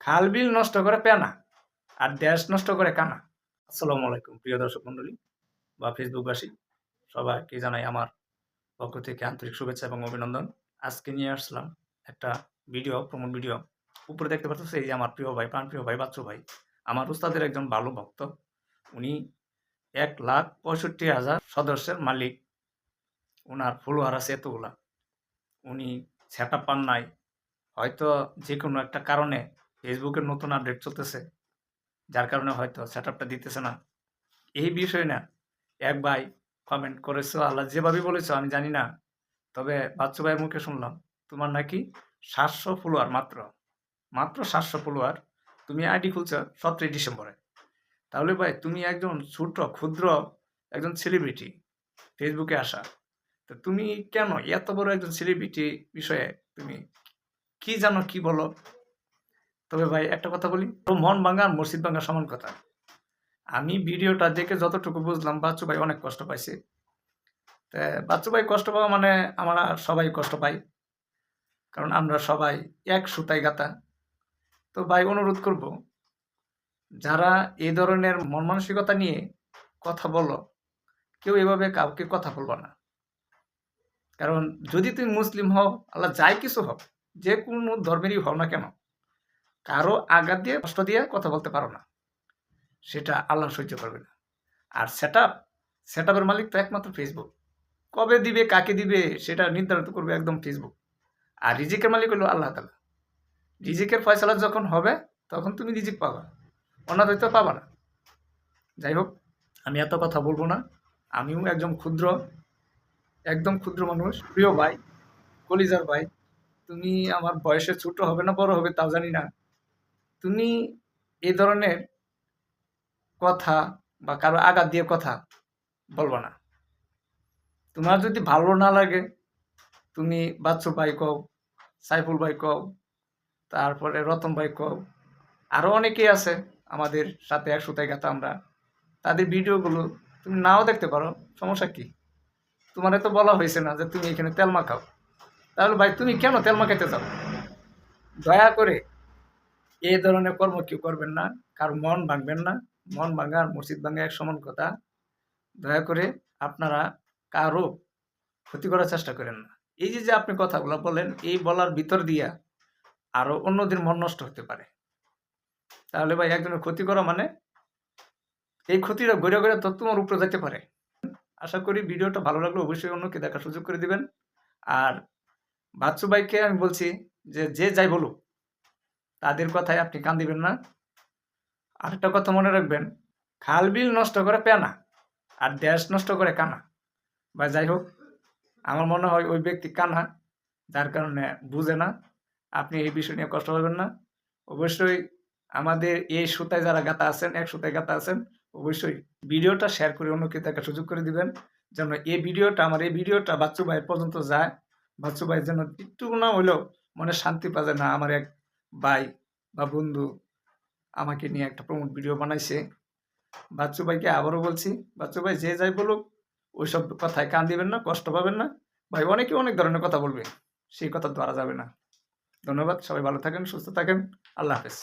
খাল বিল নষ্ট করে পেনা আর দেশ নষ্ট করে কানা। আসসালামু আলাইকুম, প্রিয় দর্শক মণ্ডলী বা ফেসবুকবাসী, সবাইকে জানাই আমার পক্ষ থেকে আন্তরিক শুভেচ্ছা এবং অভিনন্দন। আজকে নিয়ে আসলাম একটা ভিডিও প্রমোট ভিডিও। উপরে দেখতে পাচ্ছ এই যে আমার প্রিয় ভাই প্রাণপ্রিয় ভাই, বাচ্চু ভাই। আমার উস্তাদের একজন ভালো ভক্ত। উনি এক লাখ পঁয়ষট্টি হাজার সদস্যের মালিক। ওনার ফলোয়ার আছে এতগুলা। উনি সেট পান নাই। হয়তো যে কোনো একটা কারণে ফেসবুকের নতুন আপডেট চলতেছে, যার কারণে হয়তো সেট আপটা দিতেছে না। এই বিষয় না, এক ভাই কমেন্ট করেছ, আল্লাহ যেভাবে বলেছ, আমি জানি না। তবে বাচ্চু ভাইয়ের মুখে শুনলাম, তোমার নাকি সাতশো ফলোয়ার মাত্র। মাত্র সাতশো ফলোয়ার তুমি আইডি খুলছো সতেরোই ডিসেম্বরে। তাহলে ভাই, তুমি একজন ছোট ক্ষুদ্র একজন সেলিব্রিটি ফেসবুকে আসা। তো তুমি কেন এত বড় একজন সেলিব্রিটি বিষয়ে তুমি কি জানো, কি বলো? তবে ভাই, একটা কথা বলি। মন ভাঙা আর মসজিদ ভাঙা সমান কথা। আমি ভিডিওটা দেখে যতটুকু বুঝলাম, বাচ্চু ভাই অনেক কষ্ট পাইছে। তা বাচ্চু ভাই কষ্ট পাওয়া মানে আমরা সবাই কষ্ট পাই। কারণ আমরা সবাই এক সুতায় গাতা। তো ভাই, অনুরোধ করব, যারা এই ধরনের মন মানসিকতা নিয়ে কথা বলো, কেউ এভাবে কাউকে কথা বলব না। কারণ যদি তুমি মুসলিম হও, আল্লাহ যাই কিছু হোক, যে কোনো ধর্মেরই হও না কেন কারও আঘাত দিয়ে, কষ্ট দিয়ে কথা বলতে পারো না। সেটা আল্লাহ সহ্য করবে না। আর সেট আপ সেট আপের মালিক তো একমাত্র ফেসবুক কবে দিবে, কাকে দিবে, সেটা নির্ধারিত করবে একদম ফেসবুক আর রিজিকের মালিক হলো আল্লাহ তালা। রিজিকের ফয়সলা যখন হবে, তখন তুমি রিজিক পাবা। অনাথ তো পাবা না। যাই হোক, আমি এত কথা বলব না। আমিও একজন ক্ষুদ্র, একদম ক্ষুদ্র মানুষ, প্রিয় ভাই, কলিজার ভাই। তুমি আমার বয়সে ছোট হবে না, বড় হবে, তাও জানি না। তুমি এই ধরনের কথা বা কারও আঘাত দিয়ে কথা বলব না। তোমার যদি ভালো না লাগে, তুমি বাচ্চু ভাই কও, সাইফুল ভাই কও, তারপরে রতন ভাই কও আরও অনেকেই আছে আমাদের সাথে এক সুতায় গাথা আমরা। তাদের ভিডিওগুলো তুমি নাও দেখতে পারো, সমস্যা কি? তোমার তো বলা হয়েছে না যে তুমি এখানে তেল মাখাও। তাহলে ভাই তুমি কেন তেল মাখাইতে যাও দয়া করে এই ধরনের কর্ম কেউ করবেন না। কার মন ভাঙবেন না। মন ভাঙা আর মসজিদ ভাঙা এক সমান কথা। দয়া করে আপনারা কারও ক্ষতি করার চেষ্টা করেন না। এই যে যে আপনি কথাগুলো বলেন এই বলার ভিতর দিয়া আরও অন্যদের মন নষ্ট হতে পারে। তাহলে ভাই, একজনের ক্ষতি করা মানে এই ক্ষতিটা গড়ে গড়ে তো তোমার উপরে যেতে পারে। আশা করি ভিডিওটা ভালো লাগলে, অবশ্যই অন্যকে দেখার সুযোগ করে দিবেন। আর বাচ্চু ভাইকে আমি বলছি যে যে যাই বলুক তাদের কথায় আপনি কান দিবেন না। আরেকটা কথা মনে রাখবেন, খাল বিল নষ্ট করে পেনা আর দেশ নষ্ট করে কানা। বা যাই হোক, আমার মনে হয় ওই ব্যক্তি কানা, যার কারণে বুঝে না। আপনি এই বিষয় নিয়ে কষ্ট পাবেন না। অবশ্যই আমাদের এই সুতায় যারা গাতা আছেন, এক সুতায় গাতা আছেন, অবশ্যই ভিডিওটা শেয়ার করে অন্যকে দেখার সুযোগ করে দিবেন। যেন এই ভিডিওটা, আমার এই ভিডিওটা বাচ্চু ভাই পর্যন্ত যায়। বাচ্চু ভাই যেন একটু না হইলেও মনে শান্তি পাবে না, আমার এক ভাই বা বন্ধু আমাকে নিয়ে একটা প্রমোট ভিডিও বানাইছে। বাচ্চু ভাইকে আবারও বলছি, বাচ্চু ভাই যে যাই বলুক, ওইসব কথায় কান দিবেন না, কষ্ট পাবেন না। ভাই অনেকে অনেক ধরনের কথা বলবে, সেই কথা ধরা যাবে না। ধন্যবাদ, সবাই ভালো থাকেন, সুস্থ থাকেন, আল্লাহ হাফেজ।